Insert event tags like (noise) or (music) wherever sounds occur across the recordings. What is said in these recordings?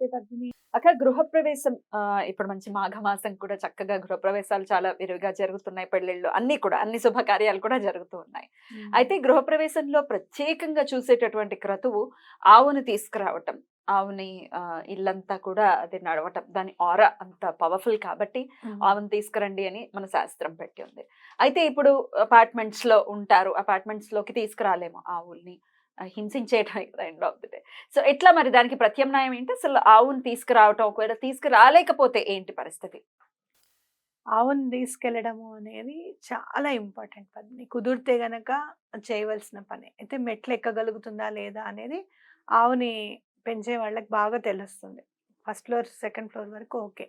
నమస్తే పద్మిని అక్క గృహప్రవేశం ఇప్పుడు మంచి మాఘమాసం కూడా చక్కగా గృహప్రవేశాలు చాలా విరివిగా జరుగుతున్నాయి పెళ్ళిళ్ళు. అన్ని కూడా అన్ని శుభకార్యాలు కూడా జరుగుతూ ఉన్నాయి. అయితే గృహప్రవేశంలో ప్రత్యేకంగా చూసేటటువంటి క్రతువు ఆవుని తీసుకురావటం. ఆవుని ఇల్లంతా కూడా అది నడవటం. దాని ఆర అంత పవర్ఫుల్ కాబట్టి ఆవుని తీసుకురండి అని మన శాస్త్రం పెట్టి ఉంది. అయితే ఇప్పుడు అపార్ట్మెంట్స్లో ఉంటారు. అపార్ట్మెంట్స్లోకి తీసుకురాలేము ఆవుల్ని. ఆ, హింసించేయటం end of the day so ఎట్లా మరి దానికి ప్రత్యామ్నాయం ఏంటి? అసలు ఆవుని తీసుకురావటం ఒకవేళ తీసుకురాలేకపోతే ఏంటి పరిస్థితి? ఆవును తీసుకెళ్ళడము అనేది చాలా ఇంపార్టెంట్ పని. కుదిరితే గనక చేయవలసిన పని. అయితే మెట్లు ఎక్కగలుగుతుందా లేదా అనేది ఆవుని పెంచే వాళ్ళకి బాగా తెలుస్తుంది. ఫస్ట్ ఫ్లోర్ సెకండ్ ఫ్లోర్ వరకు ఓకే.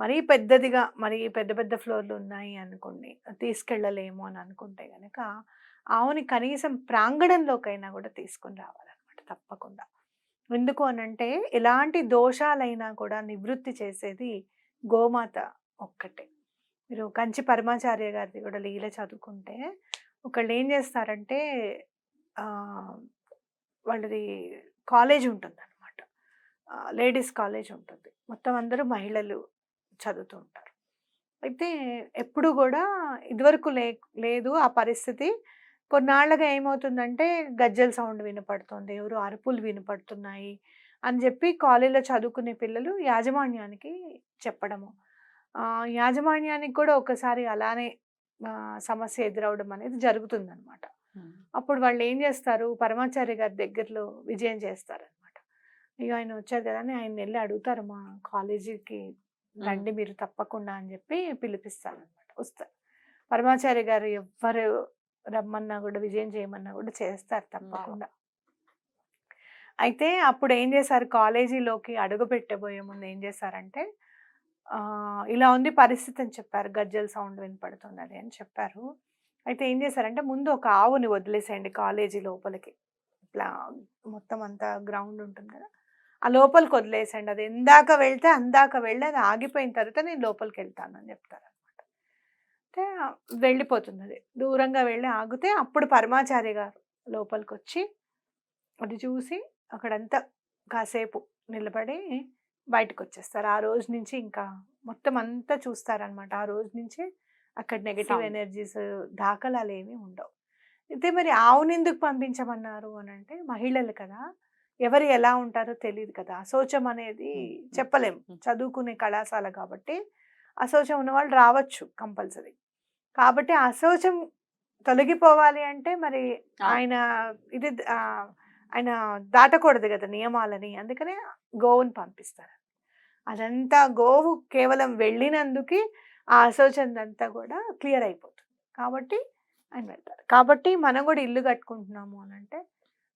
మరీ పెద్దదిగా మరీ పెద్ద పెద్ద ఫ్లోర్లు ఉన్నాయి అనుకోండి తీసుకెళ్ళలేము అని అనుకుంటే కనుక ఆవుని కనీసం ప్రాంగణంలోకైనా కూడా తీసుకొని రావాలన్నమాట తప్పకుండా. ఎందుకు అనంటే ఎలాంటి దోషాలైనా కూడా నివృత్తి చేసేది గోమాత ఒక్కటే. మీరు కంచి పరమాచార్య గారిది కూడా లీల చదువుకుంటే ఒకళ్ళు ఏం చేస్తారంటే వాళ్ళది కాలేజ్ ఉంటుంది అనమాట లేడీస్ కాలేజ్ ఉంటుంది. మొత్తం అందరూ మహిళలు చదువుతూ ఉంటారు. అయితే ఎప్పుడు కూడా ఇదివరకు లే లేదు ఆ పరిస్థితి కొన్నాళ్ళగా ఏమవుతుందంటే గజ్జల సౌండ్ వినపడుతుంది. ఎవరు అరుపులు వినపడుతున్నాయి అని చెప్పి కాలేజీలో చదువుకునే పిల్లలు యాజమాన్యానికి చెప్పడము. యాజమాన్యానికి కూడా ఒకసారి అలానే సమస్య ఎదురవడం అనేది జరుగుతుందన్నమాట. అప్పుడు వాళ్ళు ఏం చేస్తారు? పరమాచార్య గారి దగ్గరలో విజయం చేస్తారనమాట ఇక ఆయన వచ్చారు కదా అని ఆయన వెళ్ళి అడుగుతారు మా కాలేజీకి రండి మీరు తప్పకుండా అని చెప్పి పిలిపిస్తారనమాట వస్తారు. పరమాచార్య గారు ఎవ్వరు రమ్మన్నా కూడా విజయం చేయమన్నా కూడా చేస్తారు తప్పకుండా. అయితే అప్పుడు ఏం చేశారు? కాలేజీలోకి అడుగు పెట్టబోయే ముందు ఏం చేశారంటే ఇలా ఉంది పరిస్థితి అని చెప్పారు. గజ్జల సౌండ్ వినపడుతున్నది అని చెప్పారు. అయితే ఏం చేశారంటే ముందు ఒక ఆవుని వదిలేసేయండి కాలేజీ లోపలికి. ఇట్లా మొత్తం అంతా గ్రౌండ్ ఉంటుంది కదా. ఆ లోపలికి వదిలేసేయండి. అది ఎందాక వెళ్తే అందాక వెళ్ళి అది ఆగిపోయిన తర్వాత నేను లోపలికి వెళ్తాను అని చెప్తారు. అయితే వెళ్ళిపోతుంది అది దూరంగా వెళ్ళి ఆగితే అప్పుడు పరమాచార్య గారు లోపలికి వచ్చి అది చూసి అక్కడంతా కాసేపు నిలబడి బయటకు వచ్చేస్తారు ఆ రోజు నుంచి ఇంకా మొత్తం అంతా చూస్తారనమాట ఆ రోజు నుంచి అక్కడ నెగటివ్. ఎనర్జీస్ దాఖలాలు ఏమీ ఉండవు. అయితే మరి ఆవుని ఎందుకు పంపించమన్నారు అని అంటే మహిళలు కదా ఎవరు ఎలా ఉంటారో తెలియదు కదా. అశౌచం అనేది చెప్పలేం. mm. చదువుకునే కళాశాల కాబట్టి అశౌచం ఉన్న వాళ్ళు రావచ్చు కంపల్సరీ. కాబట్టి అశౌచం తొలగిపోవాలి అంటే మరి. ఆయన ఇది ఆయన దాటకూడదు కదా నియమాలని. అందుకనే గోవుని పంపిస్తారు. అదంతా గోవు కేవలం వెళ్ళినందుకు ఆ అశోచన అంతా కూడా క్లియర్ అయిపోతుంది. కాబట్టి ఆయన వెళ్తారు. కాబట్టి మనం కూడా ఇల్లు కట్టుకుంటున్నాము అని అంటే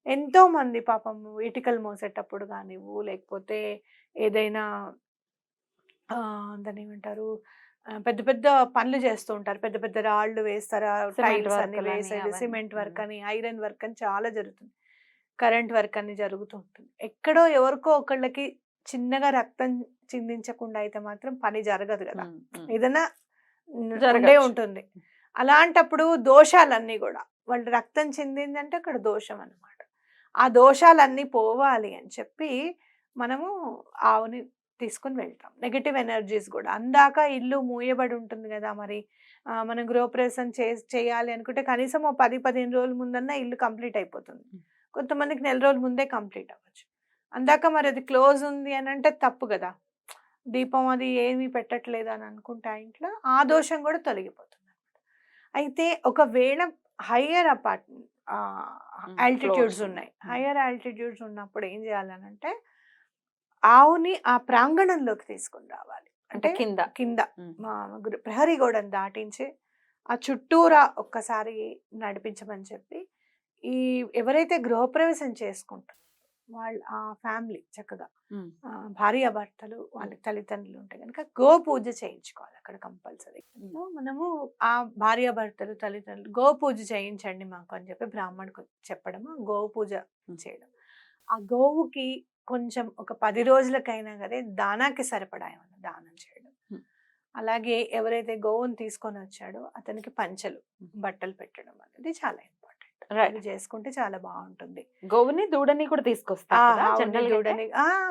ఎంతో మంది పాపం ఇటుకలు మోసేటప్పుడు కానివ్వు లేకపోతే ఏదైనా దాన్ని ఏమంటారు? పెద్ద పెద్ద పనులు చేస్తూ ఉంటారు. పెద్ద పెద్ద రాళ్ళు వేస్తారు? టైల్స్ అని వేసేది. Cement work. అని ఐరన్ వర్క్ అని చాలా జరుగుతుంది. కరెంట్ వర్క్ అని జరుగుతూ ఉంటుంది. ఎక్కడో ఎవరికో ఒకళ్ళకి చిన్నగా రక్తం చిందించకుండా అయితే మాత్రం పని జరగదు కదా. ఏదైనా జరగచ్చు. ఉంటుంది. అలాంటప్పుడు దోషాలన్నీ కూడా వాళ్ళు రక్తం చెందిందంటే అక్కడ దోషం అన్నమాట. ఆ దోషాలన్నీ పోవాలి అని చెప్పి మనము ఆవుని తీసుకుని వెళ్తాం. నెగటివ్ ఎనర్జీస్ కూడా. అందాక ఇల్లు మూయబడి ఉంటుంది కదా మరి. మనం గృహప్రవేశం చే చేయాలి అనుకుంటే కనీసం ఓ పది పదిహేను రోజుల ముందన్నా ఇల్లు కంప్లీట్ అయిపోతుంది. కొంతమందికి నెల రోజుల ముందే కంప్లీట్ అవ్వచ్చు. అందాక మరి అది క్లోజ్ ఉంది అని అంటే తప్పు కదా. దీపం అది ఏమీ పెట్టట్లేదు అని అనుకుంటే ఇంట్లో ఆ దోషం కూడా తొలగిపోతుంది అయితే ఒకవేళ హయ్యర్ అపార్ట్మెంట్ ఆల్టిట్యూడ్స్. ఉన్నాయి. హయ్యర్ ఆల్టిట్యూడ్స్ ఉన్నప్పుడు ఏం చేయాలనంటే ఆవుని ఆ ప్రాంగణంలోకి తీసుకొని రావాలి. అంటే కింద. కింద. మా ప్రహరీ గోడను దాటించి ఆ చుట్టూరా ఒక్కసారి నడిపించమని చెప్పి ఈ ఎవరైతే గృహప్రవేశం చేసుకుంటారో వాళ్ళ ఆ ఫ్యామిలీ చక్కగా ఉమ్. ఆ, భార్యాభర్తలు వాళ్ళ తల్లిదండ్రులు ఉంటే కనుక గో పూజ చేయించుకోవాలి అక్కడ కంపల్సరీ. మనము ఆ భార్యాభర్తలు తల్లిదండ్రులు గో పూజ చేయించండి మాకు అని చెప్పి బ్రాహ్మణుకు చెప్పడము గో పూజ చేయడం. ఆ గోవుకి కొంచెం ఒక పది రోజులకైనా సరే దానాకి సరిపడా ఏమన్నా దానం చేయడం. అలాగే ఎవరైతే గోవుని తీసుకొని వచ్చాడో అతనికి పంచలు. బట్టలు పెట్టడం అనేది చాలా ఇంపార్టెంట్. చేసుకుంటే చాలా బాగుంటుంది. గోవుని దూడని కూడా కదా జనరల్ దూడని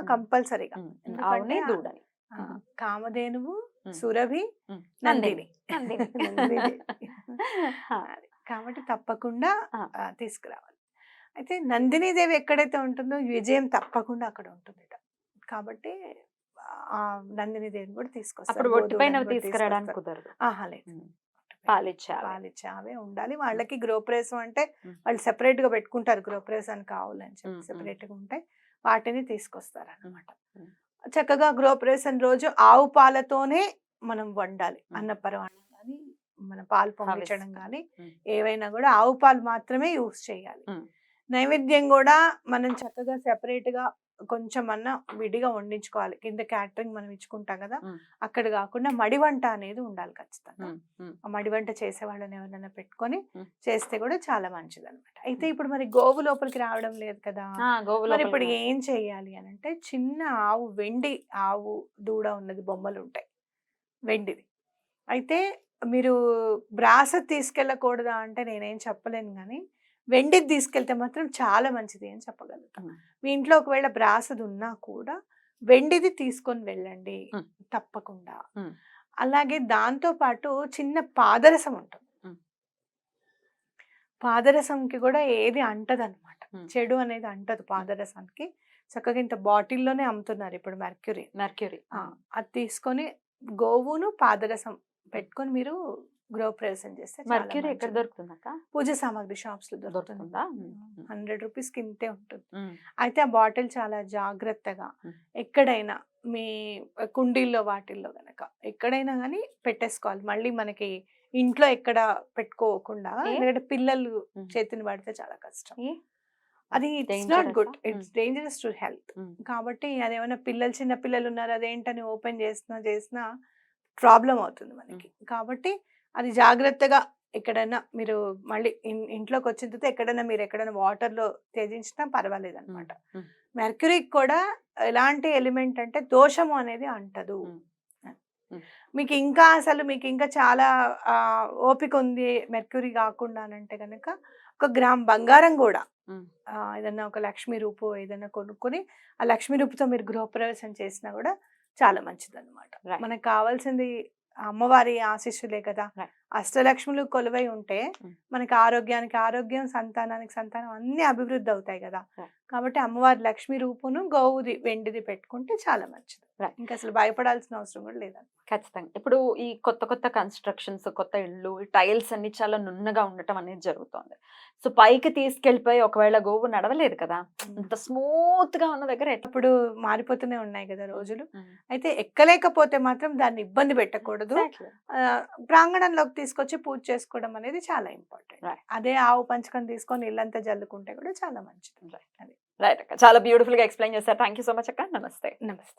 కంపల్సరీగా. ఎందుకంటే దూడని. కామధేనువు. సురభి. నందిని. (laughs) (laughs) కాబట్టి తప్పకుండా తీసుకురావాలి. అయితే నందిని దేవి ఎక్కడైతే ఉంటుందో విజయం తప్పకుండా అక్కడ ఉంటుంది కాబట్టి ఆ నందిని దేవిని కూడా తీసుకొస్తారు తీసుకురావడానికి తీసుకొస్తారు. కుదరదు ఆహా లేదు. పాలిచ్చే. పాలిచ్చే ఉండాలి వాళ్ళకి గృహప్రవేశం అంటే. వాళ్ళు సెపరేట్గా పెట్టుకుంటారు గృహప్రవేశానికి కావాలని చెప్పి. సెపరేట్గా ఉంటాయి వాటిని తీసుకొస్తారు అన్నమాట ఉమ్. చక్కగా గృహప్రవేశం రోజు ఆవు పాలతోనే మనం వండాలి ఉమ్. అన్నపరమాణం కానీ మన పాలు హవిస్. కానీ. ఏవైనా కూడా ఆవు పాలు మాత్రమే యూస్ చేయాలి. నైవేద్యం కూడా మనం చక్కగా సెపరేట్గా కొంచెం అన్న విడిగా వండించుకోవాలి. కింద క్యాటరింగ్ మనం ఇచ్చుకుంటాం కదా. అక్కడ కాకుండా మడి వంట అనేది ఉండాలి ఖచ్చితంగా. ఆ మడి వంట చేసే వాళ్ళని ఎవరైనా పెట్టుకొని. చేస్తే కూడా చాలా మంచిది అనమాట అయితే ఇప్పుడు మరి గోవు లోపలికి రావడం లేదు కదా! మరి ఇప్పుడు ఏం చెయ్యాలి అని అంటే చిన్న ఆవు వెండి ఆవు దూడ ఉన్నది బొమ్మలు ఉంటాయి వెండిది. అయితే మీరు బ్రాస తీసుకెళ్ళకూడదా అంటే నేనేం చెప్పలేను కానీ వెండిది తీసుకెళ్తే మాత్రం చాలా మంచిది అని చెప్పగలుగుతాను ఉమ్. మీ ఇంట్లో ఒకవేళ బ్రాసది ఉన్నా కూడా వెండిది తీసుకొని వెళ్ళండి. తప్పకుండా. అలాగే దాంతో పాటు చిన్న పాదరసం ఉంటుంది. పాదరసంకి కూడా ఏది అంటదన్నమాట ఉమ్. చెడు అనేది అంటదు పాదరసానికి చక్కగా ఇంత బాటిల్లోనే అమ్ముతున్నారు ఇప్పుడు మెర్క్యూరీ మెర్క్యూరీ అది తీసుకొని గోవును పాదరసం పెట్టుకొని మీరు గృహప్రవేశం చేస్తే చాలా మెర్క్యూరీ ఎక్కడ. దొరుకుతుంది అక్క పూజ సామాగ్రి షాప్స్లో దొరుకుతుంది. హండ్రెడ్ రూపీస్కి ఇంతే ఉంటుంది. అయితే ఆ బాటిల్ చాలా జాగ్రత్తగా. ఎక్కడైనా మీ కుండీల్లో వాటిల్లో గనక ఎక్కడైనా కానీ పెట్టేసుకోవాలి మళ్ళీ మనకి ఇంట్లో ఎక్కడ పెట్టుకోకుండా? ఎందుకంటే పిల్లలు. చేతిని పడితే చాలా కష్టం? అది it's not good? It's dangerous to health. కాబట్టి అదేమైనా పిల్లలు చిన్న పిల్లలు ఉన్నారు అదేంటని ఓపెన్ చేసినా చేసినా ప్రాబ్లం అవుతుంది మనకి కాబట్టి అది జాగ్రత్తగా ఎక్కడైనా మీరు మళ్ళీ ఇంట్లోకి వచ్చిన తర్వాత ఎక్కడైనా మీరు ఎక్కడైనా వాటర్లో త్యజించినా పర్వాలేదు అనమాట. మెర్క్యూరీకి కూడా ఎలాంటి ఎలిమెంట్ అంటే దోషము అనేది అంటదు. మీకు ఇంకా అసలు మీకు ఇంకా చాలా ఓపిక ఉంది మెర్క్యూరీ కాకుండా అంటే కనుక ఒక గ్రామ్ బంగారం కూడా ఏదన్నా ఒక లక్ష్మీ రూపు ఏదైనా కొనుక్కొని ఆ లక్ష్మీ రూపుతో మీరు గృహప్రవేశం చేసినా కూడా చాలా మంచిది అనమాట. మనకు కావాల్సింది అమ్మవారి ఆశీస్సులే కదా. అష్టలక్ష్ములు కొలువై ఉంటే. మనకి ఆరోగ్యానికి ఆరోగ్యం సంతానానికి సంతానం అన్ని అభివృద్ధి అవుతాయి కదా. కాబట్టి అమ్మవారి లక్ష్మీ రూపును గోవుది వెండిది పెట్టుకుంటే చాలా మంచిది. ఇంకా అసలు భయపడాల్సిన అవసరం కూడా లేదండి ఖచ్చితంగా. ఇప్పుడు ఈ కొత్త కొత్త కన్స్ట్రక్షన్స్ కొత్త ఇళ్ళు టైల్స్ అన్ని చాలా నున్నగా ఉండటం అనేది జరుగుతుంది. సో పైకి తీసుకెళ్ళిపోయి ఒకవేళ గోవు నడవలేదు కదా అంత స్మూత్గా ఉన్న దగ్గర ఇప్పుడు మారిపోతూనే ఉన్నాయి కదా రోజులు. అయితే ఎక్కలేకపోతే మాత్రం దాన్ని ఇబ్బంది పెట్టకూడదు. ప్రాంగణంలోకి తీసుకొచ్చి పూజ చేసుకోవడం అనేది చాలా ఇంపార్టెంట్. అదే ఆవు పంచకం తీసుకొని ఇల్లంతా జల్లుకుంటే కూడా చాలా మంచిది. రైట్ అక్క చాలా బ్యూటిఫుల్గా ఎక్స్ప్లెయిన్ చేశారు. థ్యాంక్ యూ సో మచ్ అక్క నమస్తే నమస్తే